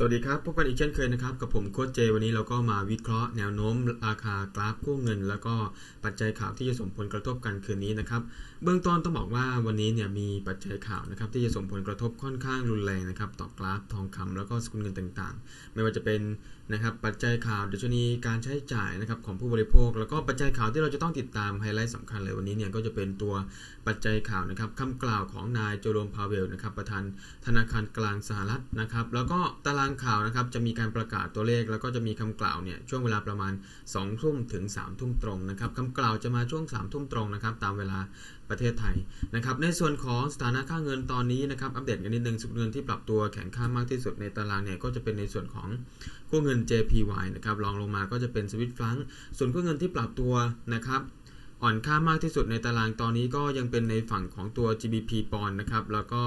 สวัสดีครับ พบกันอีกเช่นเคยนะครับ กับผมโค้ชเจ วันนี้เราก็มาวิเคราะห์แนวโน้มราคากราฟกู้เงิน แล้วก็ปัจจัยข่าวที่จะส่งผลกระทบกันคืนนี้นะครับ เบื้องต้นต้องบอกว่าวันนี้เนี่ยมีปัจจัยข่าวนะครับที่จะส่งผลกระทบค่อนข้างรุนแรงนะครับต่อกราฟทองคำแล้วก็สกุลเงินต่างๆ ไม่ว่าจะเป็น นะครับปัจจัยข่าวดัชนีการใช้จ่ายนะครับของผู้บริโภค แล้วก็ปัจจัยข่าวที่เราจะต้องติดตามไฮไลท์สำคัญเลยวันนี้เนี่ยก็จะเป็นตัวปัจจัยข่าวนะครับคำกล่าวของนายโจโรมพาเวลนะครับประธานธนาคารกลางสหรัฐนะครับแล้วก็ตารางข่าวนะครับจะมีการประกาศตัวเลข แล้วก็จะมีคำกล่าวเนี่ยช่วงเวลาประมาณ2ทุ่มถึง3ทุ่มตรงนะครับคำกล่าวจะมาช่วง3ทุ่มตรงนะครับตามเวลา ประเทศไทยนะครับในส่วนของสถานะค่าเงินตอนนี้นะครับอัปเดตกันนิดนึงสุดเงินที่ปรับตัวแข็งค่ามากที่สุดในตารางเนี่ยก็จะเป็นในส่วนของกู้เงิน JPY นะครับรองลงมาก็จะเป็นสวิตฟลังส่วนกู้เงินที่ปรับตัวนะครับอ่อนค่ามากที่สุดในตารางตอนนี้ก็ยังเป็นในฝั่งของตัว GBP ปอนนะครับแล้วก็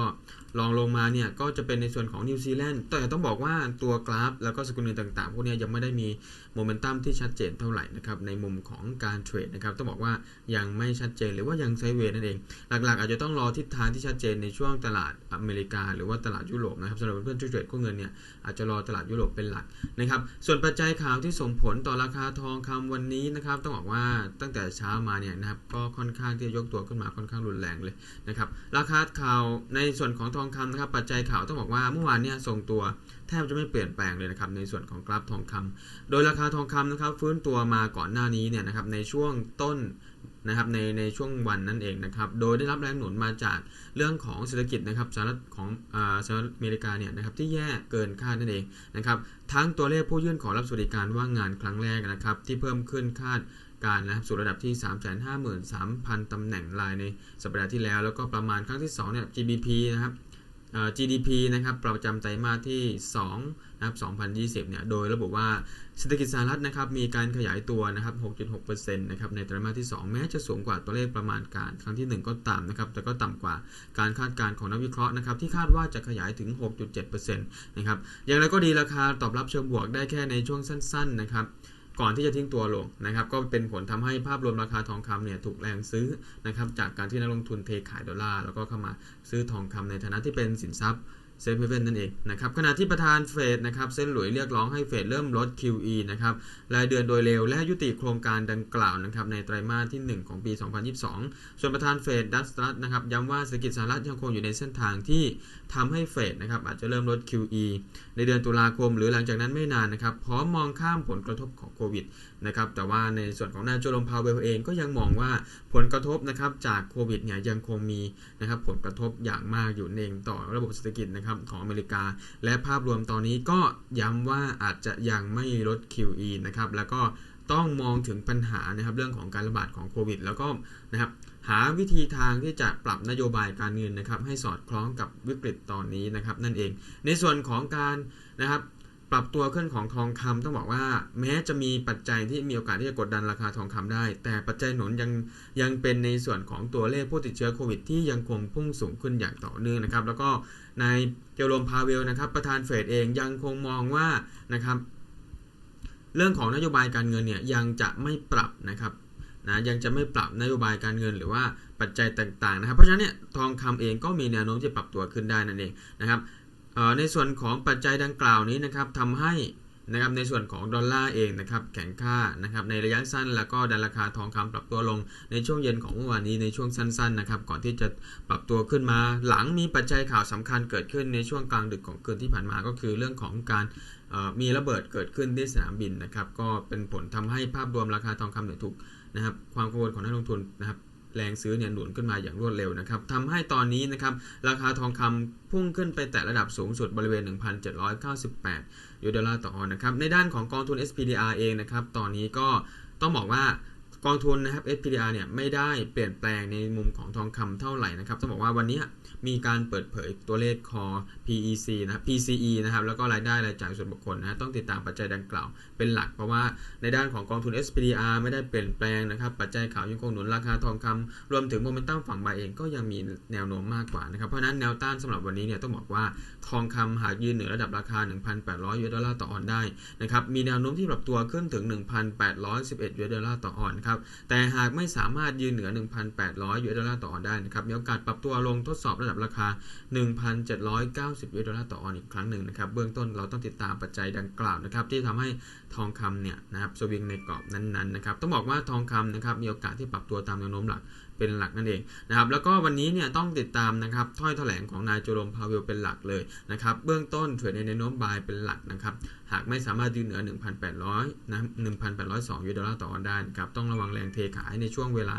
รองลงมาเนี่ยก็จะเป็นในส่วนของนิวซีแลนด์แต่ต้องบอกว่าตัวกราฟ แล้วก็สกุลเงินต่างๆ พวกนี้ยังไม่ได้มีโมเมนตัมที่ชัดเจนเท่าไหร่นะครับในมุมของการเทรดนะครับต้องบอกว่ายังไม่ชัดเจนหรือว่ายังไซเวย์นั่นเอง หลักๆ อาจจะต้องรอทิศทางที่ชัดเจนในช่วงตลาดอเมริกา หรือว่าตลาดยุโรปนะครับสำหรับเพื่อนๆที่เทรดกู้เงินเนี่ยอาจจะรอตลาดยุโรปเป็นหลักนะครับส่วนปัจจัยข่าวที่ส่งผลต่อราคาทองคำวันนี้นะครับต้องบอกว่าตั้งแต่เช้ามาเนี่ยนะครับก็ค่อนข้างที่จะยกตัวขึ้นมาค่อนข้างรุนแรงเลยนะครับราคาข่าวในส่วนของทององคำนะครับปัจจัยข่าวต้องบอกว่าเมื่อวานเนี่ยส่งตัวแทบจะไม่เปลี่ยนแปลงเลยนะครับในส่วนของกราฟทองคำโดยราคาทองคำนะครับฟื้นตัวมาก่อนหน้านี้เนี่ยนะครับในช่วงต้นนะครับในในช่วงวันนั่นเองนะครับโดยได้รับแรงหนุนมาจากเรื่องของเศรษฐกิจนะครับสหรัฐของสหรัฐอเมริกาเนี่ยนะครับที่แย่เกินคาดนั่นเองนะครับทั้งตัวเลขผู้ยื่นขอรับสวัสดิการว่างงานครั้งแรกนะครับที่เพิ่มขึ้นคาดการนะครับสู่ระดับที่ 353,000 ตำแหน่งรายในสัปดาห์ที่แล้ว แล้วก็ประมาณครั้งที่2เนี่ย GDP นะครับ GDP นะครับประจำไตรมาสที่2นะครับ2020เนี่ยโดยระบุว่าเศรษฐกิจสหรัฐนะครับมีการขยายตัวนะครับ 6.6%นะครับในไตรมาสที่ 2 แม้จะสูงกว่าตัวเลขประมาณการครั้งที่ 1 ก็ต่ำนะครับแต่ก็ต่ำกว่าการคาดการณ์ของนักวิเคราะห์นะครับที่คาดว่าจะขยายถึง 6.7%นะครับอย่างไรก็ดีราคาตอบรับเชิงบวกได้แค่ในช่วงสั้น ๆนะครับ ก่อนที่จะทิ้งตัวลงนะครับ ก็เป็นผลทำให้ภาพรวมราคาทองคำเนี่ยถูกแรงซื้อนะครับจากการที่นักลงทุนเทขายดอลลาร์แล้วก็เข้ามาซื้อทองคำในฐานะที่เป็นสินทรัพย์ เซฟเฮเว่นนั่นเองนะครับขณะที่ประธานเฟดนะครับเส้นหลุยเรียกร้องให้เฟดเริ่มลด QE นะครับรายเดือนโดยเร็วและยุติโครงการดังกล่าวนะครับในไตรมาสที่ 1 ของปี 2022 ส่วนประธานเฟดดัสตัสนะครับย้ำว่าเศรษฐกิจสหรัฐยังคงอยู่ในเส้นทางที่ทำให้เฟดนะครับอาจจะเริ่มลด QE ในเดือนตุลาคม หรือหลังจากนั้นไม่นานนะครับพร้อมมองข้ามผลกระทบของโควิดนะครับแต่ว่าในส่วนของนายโจลมพาวเวลเองก็ยังมองว่าผลกระทบนะครับจากโควิดเนี่ยยังคงมีนะครับผลกระทบอย่างมากอยู่เองต่อระบบเศรษฐกิจนะครับของอเมริกา และภาพรวมตอนนี้ก็ย้ำว่าอาจจะยังไม่ลด QE นะครับแล้วก็ต้องมองถึงปัญหานะครับเรื่องของการระบาดของโควิด แล้วก็นะครับหาวิธีทางที่จะปรับนโยบายการเงินนะครับให้สอดคล้องกับวิกฤตตอนนี้นะครับนั่นเอง ในส่วนของการนะครับ ปรับตัวขึ้นของทองคำต้องบอกว่า แม้จะมีปัจจัยที่มีโอกาสที่จะกดดันราคาทองคำได้ แต่ปัจจัยหนุนยังยังเป็นในส่วนของตัวเลขผู้ติดเชื้อโควิดที่ยังคงพุ่งสูงขึ้นอย่างต่อเนื่องนะครับ แล้วก็ในเจอโรมพาเวลนะครับ ประธานเฟดเองยังคงมองว่านะครับ เรื่องของนโยบายการเงินเนี่ยยังจะไม่ปรับนะครับนะยังจะไม่ปรับนโยบายการเงินหรือว่าปัจจัยต่างๆนะครับ เพราะฉะนั้นเนี่ยทองคำเองก็มีแนวโน้มจะปรับตัวขึ้นได้นั่นเองนะครับ ในส่วนของปัจจัยดังกล่าวนี้นะครับทำให้นะครับในส่วนของดอลลาร์เองนะครับแข็งค่านะครับในระยะสั้นแล้วก็ดันราคาทองคำปรับตัวลงในช่วงเย็นของเมื่อวานนี้ในช่วงสั้นๆนะครับก่อนที่จะปรับตัวขึ้นมา หลังมีปัจจัยข่าวสำคัญเกิดขึ้นในช่วงกลางดึกของคืนที่ผ่านมาก็คือเรื่องของการมีระเบิดเกิดขึ้นที่สนามบินนะครับก็เป็นผลทำให้ภาพรวมราคาทองคำเนี่ยถูกนะครับความกังวลของนักลงทุนนะครับ แรงซื้อเนี่ยหนุนขึ้นมาอย่างรวดเร็วนะครับทำให้ตอนนี้นะครับราคาทองคำพุ่งขึ้นไปแตะระดับสูงสุดบริเวณ 1,798ยูโรดอลลาร์ต่อออนนะครับในด้านของกองทุน SPDR เองนะครับตอนนี้ก็ต้องบอกว่า กองทุนนะครับ SPDR เนี่ยไม่ได้เปลี่ยนแปลงในมุมของทองคำเท่าไหร่นะครับต้องบอกว่าวันนี้มีการเปิดเผยตัวเลขคอ PEC นะครับ PCE นะครับแล้วก็รายได้รายจ่ายส่วนบุคคลนะต้องติดตามปัจจัยดังกล่าวเป็นหลัก เพราะว่าในด้านของกองทุน SPDR ไม่ได้เปลี่ยนแปลงนะครับปัจจัยข่าวยังคงหนุนราคาทองคำรวมถึงโมเมนตัมฝั่งบายเองก็ยังมีแนวโน้มมากกว่านะครับเพราะนั้นแนวต้านสำหรับวันนี้เนี่ยต้องบอกว่าทองคำหากยืนเหนือระดับราคา 1,800ยูโดอลลาร์ต่อออนได้นะครับมีแนวโน้มที่ปรับตัวขึ้นถึง 1,811ยูโดอลลาร์ต่อออนครับนะครับ แต่หากไม่สามารถยืนเหนือ 1,800 US ดอลลาร์ต่อออนได้นะครับ มีโอกาสปรับตัวลงทดสอบระดับราคา 1,790 US ดอลลาร์ต่อออนอีกครั้งหนึ่งนะครับ เบื้องต้นเราต้องติดตามปัจจัยดังกล่าวนะครับที่ทำให้ ทองคำเนี่ยนะครับสวิงในกรอบนั้นๆนะครับต้องบอกว่าทองคำนะครับมีโอกาสที่ปรับตัวตามแนวโน้มหลักเป็นหลักนั่นเองนะครับแล้วก็วันนี้เนี่ยต้องติดตามนะครับถ้อยแถลงของนายโจโรมพาเวลเป็นหลักเลยนะครับเบื้องต้นเทรดในแนวโน้มบายเป็นหลักนะครับหากไม่สามารถยืนเหนือ 1,800นะ1,802ยูโรดอลลาร์ต่อออนได้นะครับต้องระวังแรงเทขายในช่วงเวลา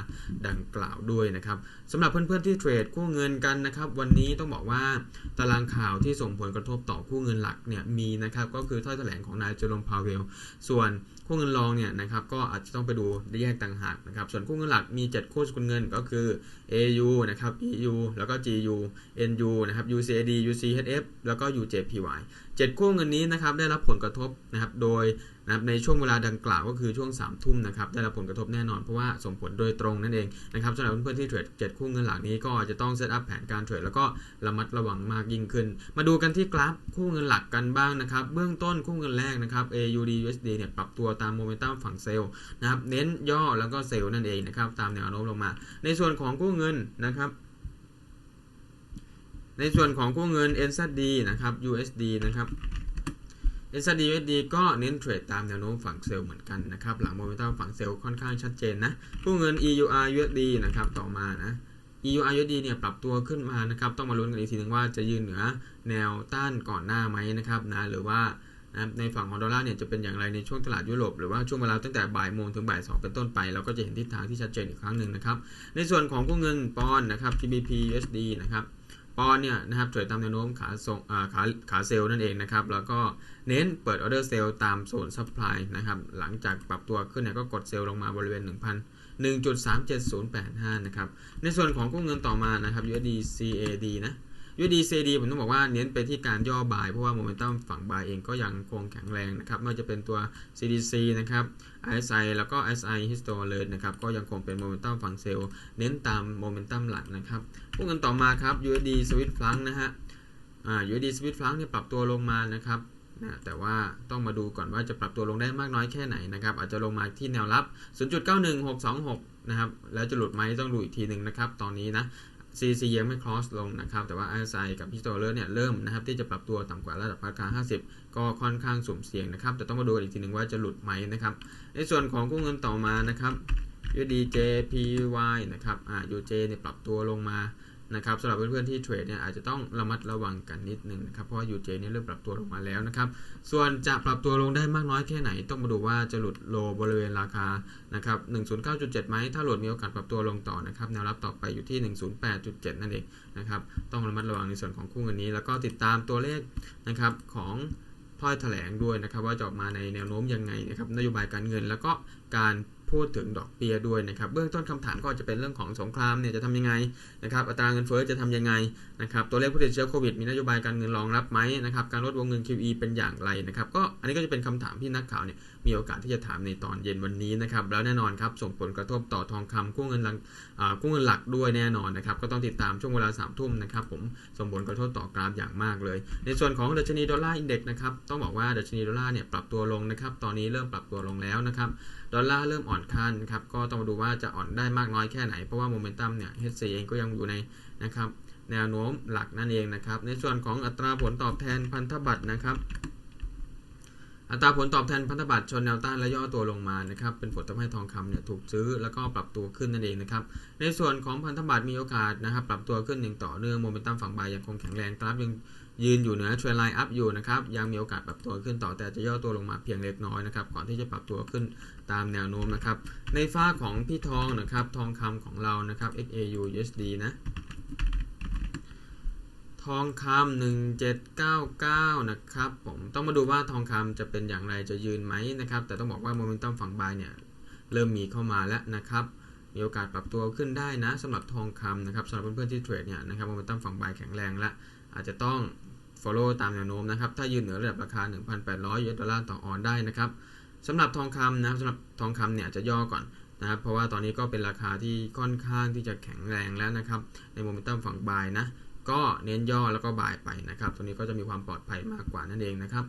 ดังกล่าวด้วยนะครับสำหรับเพื่อนๆที่เทรดกู้เงินกันนะครับวันนี้ต้องบอกว่าตารางข่าวที่ส่งผลกระทบต่อคู่เงินหลักเนี่ยมีนะครับก็คือถ้อยแถลงของนายเจอร์มพาเวลส่วนคู่เงินรองเนี่ยนะครับก็อาจจะต้องไปดูแยกต่างหากนะครับส่วนคู่เงินหลักมี 7 คู่สกุลเงินก็คือ AU นะครับ EU แล้วก็ GU NU นะครับ UCAD UCHF แล้วก็ UJPY 7 คู่เงินนี้นะครับได้รับผลกระทบนะครับโดย นะครับในช่วงเวลาดังกล่าวก็คือช่วง3ทุ่มนะครับได้รับผลกระทบแน่นอนเพราะว่าส่งผลโดยตรงนั่นเองนะครับสำหรับเพื่อนๆที่เทรด7คู่เงินหลักนี้ก็จะต้องเซตอัพแผนการเทรดแล้วก็ระมัดระวังมากยิ่งขึ้น มาดูกันที่กราฟคู่เงินหลักกันบ้างนะครับเบื้องต้นคู่เงินแรกนะครับ AUD USD เนี่ยปรับตัวตามโมเมนตัมฝั่งเซลล์นะครับเน้นย่อแล้วก็เซลล์นั่นเองนะครับตามแนวโน้มลงมา ในส่วนของคู่เงินนะครับในส่วนของกู้เงิน NZD นะครับ USD นะครับ NZD USD ก็เน้นเทรดตามแนวโน้มฝั่งเซลล์เหมือนกันนะครับหลังโมเมนตัมฝั่งเซลล์ค่อนข้างชัดเจนนะกู้เงิน EUR USD นะครับต่อมานะ EUR USD เนี่ยปรับตัวขึ้นมานะครับต้องมาลุ้นกันอีกทีนึงว่าจะยืนเหนือแนวต้านก่อนหน้าไหมนะครับนะหรือว่านะในฝั่งของดอลลาร์เนี่ยจะเป็นอย่างไรในช่วงตลาดยุโรปหรือว่าช่วงเวลาตั้งแต่บ่ายโมงถึงบ่ายสองเป็นต้นไป เราก็จะเห็นทิศทางที่ชัดเจนอีกครั้งหนึ่งนะครับในส่วนของกู้เงินปอนด์นะครับ GBP USD นะครับ ปอนเนี่ยนะครับเทรดตามแนวโน้มขาส่งขาขาเซลล์นั่นเองนะครับแล้วก็เน้นเปิดออเดอร์เซลล์ตามโซนซัพพลายนะครับหลังจากปรับตัวขึ้นเนี่ยก็กดเซลล์ลงมาบริเวณ 1,000 1.37085 นะครับ ในส่วนของกู้เงินต่อมานะครับ USD CAD นะ USD CAD ผมต้องบอกว่าเน้นไปที่การย่อบายเพราะว่าโมเมนตัมฝั่งบายเองก็ยังคงแข็งแรงนะครับไม่ว่าจะเป็นตัว CDC นะครับ RSI แล้วก็ SI Histo เลยนะครับก็ยังคงเป็นโมเมนตัมฝั่งเซลล์เน้นตามโมเมนตัมหลักนะครับกู้เงินต่อมาครับ USD Swiss franc นะฮะอ่า USD Swiss franc เนี่ยปรับตัวลงมานะครับนะแต่ว่าต้องมาดูก่อนว่าจะปรับตัวลงได้มากน้อยแค่ไหนนะครับอาจจะลงมาที่แนวรับ 0.91626 นะครับ แล้วจะหลุดไหมต้องดูอีกทีหนึ่งนะครับ ตอนนี้นะ CC ยังไม่ cross ลงนะครับ แต่ว่า RSI กับ h i s t o r e เนี่ยเริ่มนะครับที่จะปรับตัวต่ำกว่าระดับราคา 50 ก็ค่อนข้างสุ่มเสี่ยงนะครับ แต่ต้องมาดูอีกทีหนึ่งว่าจะหลุดไหมนะครับ ในส่วนของกู้เงินต่อมานะครับ UDJPY นะครับอ่า UJ เนี่ยปรับตัวลงมา นะครับสำหรับเพื่อนๆที่เทรดเนี่ยอาจจะต้องระมัดระวังกันนิดนึงนะครับเพราะว่า UJ เนี่ยเริ่มปรับตัวลงมาแล้วนะครับส่วนจะปรับตัวลงได้มากน้อยแค่ไหน ต้องมาดูว่าจะหลุดโลบริเวณราคานะครับ109.7ไหมถ้าหลุดมีโอกาสปรับตัวลงต่อนะครับแนวรับต่อไปอยู่ที่ 108.7 นั่นเองนะครับต้องระมัดระวังในส่วนของคู่เงินนี้ แล้วก็ติดตามตัวเลขนะครับของถ้อยแถลงด้วยนะครับว่าจะออกมาในแนวโน้มยังไงนะครับนโยบายการเงินแล้วก็การ พูดถึงดอกเบี้ยด้วยนะครับ เบื้องต้นคำถามก็จะเป็นเรื่องของสงครามเนี่ยจะทำยังไงนะครับอัตราเงินเฟ้อจะทำยังไงนะครับตัวเลขผู้ติดเชื้อโควิดมีนโยบายการเงินรองรับไหมนะครับการลดวงเงิน QE เป็นอย่างไรนะครับก็อันนี้ก็จะเป็นคำถามที่นักข่าวเนี่ย มีโอกาสที่จะถามในตอนเย็นวันนี้นะครับแล้วแน่นอนครับส่งผลกระทบต่อทองคำกู้เงินหลักกู้เงินหลักด้วยแน่นอนนะครับก็ต้องติดตามช่วงเวลา3ามทุ่มนะครับผมส่งผลกระทบต่อกราฟอย่างมากเลย ในส่วนของดัชนีดอลลาร์อินเด็กซ์นะครับต้องบอกว่าดัชนีดอลลาร์เนี่ยปรับตัวลงนะครับตอนนี้เริ่มปรับตัวลงแล้วนะครับดอลลาร์เริ่มอ่อนค่านะครับก็ต้องมาดูว่าจะอ่อนได้มากน้อยแค่ไหน เพราะว่าโมเมนตัมเนี่ย HC เองก็ยังอยู่ในนะครับแนวโน้มหลักนั่นเองนะครับในส่วนของอัตราผลตอบแทนพันธบัตรนะครับ อัตราผลตอบแทนพันธบัตรชนแนวต้านและย่อตัวลงมานะครับเป็นผลทำให้ทองคำเนี่ยถูกซื้อแล้วก็ปรับตัวขึ้นนั่นเองนะครับในส่วนของพันธบัตรมีโอกาสนะครับปรับตัวขึ้นอย่างต่อเนื่องโมเมนตัมฝั่งบายยังคงแข็งแรงกราฟยังยืนอยู่เหนือเทรนไลน์อัพอยู่นะครับยังมีโอกาสปรับตัวขึ้นต่อแต่จะย่อตัวลงมาเพียงเล็กน้อยนะครับก่อนที่จะปรับตัวขึ้นตามแนวโน้มนะครับในฝ้าของพี่ทองนะครับทองคำของเรานะครับ XAU USD นะ ทองคำ1799นะครับผมต้องมาดูว่าทองคำจะเป็นอย่างไรจะยืนไหมนะครับ แต่ต้องบอกว่าโมเมนตัมฝั่งบายเนี่ยเริ่มมีเข้ามาแล้วนะครับมีโอกาสปรับตัวขึ้นได้นะสำหรับทองคำนะครับสำหรับเพื่อนๆที่เทรดเนี่ยนะครับโมเมนตัมฝั่งบายแข็งแรงและอาจจะต้อง follow ตามแนวโน้มนะครับ ถ้ายืนเหนือระดับราคา 1,800 US ดอลลาร์ต่อออนได้นะครับสำหรับทองคำนะครับสำหรับทองคำเนี่ยจะย่อก่อนนะครับ เพราะว่าตอนนี้ก็เป็นราคาที่ค่อนข้างที่จะแข็งแรงแล้วนะครับ ในโมเมนตัมฝั่งบายนะ ก็เน้นย่อแล้วก็บายไปนะครับ ตัวนี้ก็จะมีความปลอดภัยมากกว่านั่นเองนะครับ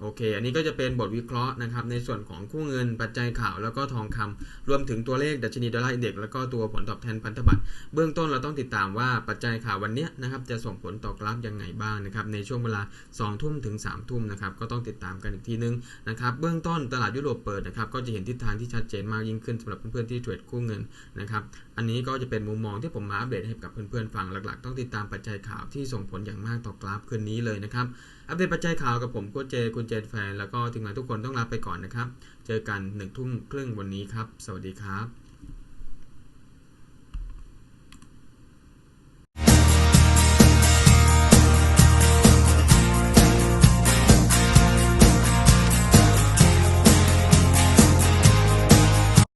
โอเค อันนี้ก็จะเป็นบทวิเคราะห์นะครับ ในส่วนของคู่เงินปัจจัยข่าวแล้วก็ทองคำรวมถึงตัวเลขดัชนีดอลลาร์อินเด็กซ์แล้วก็ตัวผลตอบแทนพันธบัตรเบื้องต้นเราต้องติดตามว่าปัจจัยข่าววันนี้นะครับจะส่งผลต่อกราฟยังไงบ้างนะครับในช่วงเวลา 2 ทุ่มถึง 3 ทุ่มนะครับก็ต้องติดตามกันอีกทีนึงนะครับเบื้องต้นตลาดยุโรปเปิดนะครับก็จะเห็นทิศทางที่ชัดเจนมากยิ่งขึ้นสำหรับเพื่อนๆที่เทรดคู่เงินนะครับอันนี้ก็จะเป็นมุมมองที่ผมมาอัปเดตให้กับเพื่อนๆฟังหลักๆ ต้องติดตามปัจจัยข่าวที่ส่งผลอย่างมากต่อกราฟคืนนี้เลยนะครับ อัปเดตปัจจัยข่าวกับผมโค้ชเจคุณเจนแฟน แล้วก็ทีมงานทุกคนต้องลาไปก่อนนะครับ เจอกันหนึ่งทุ่มครึ่งวันนี้ครับ สวัสดีครับ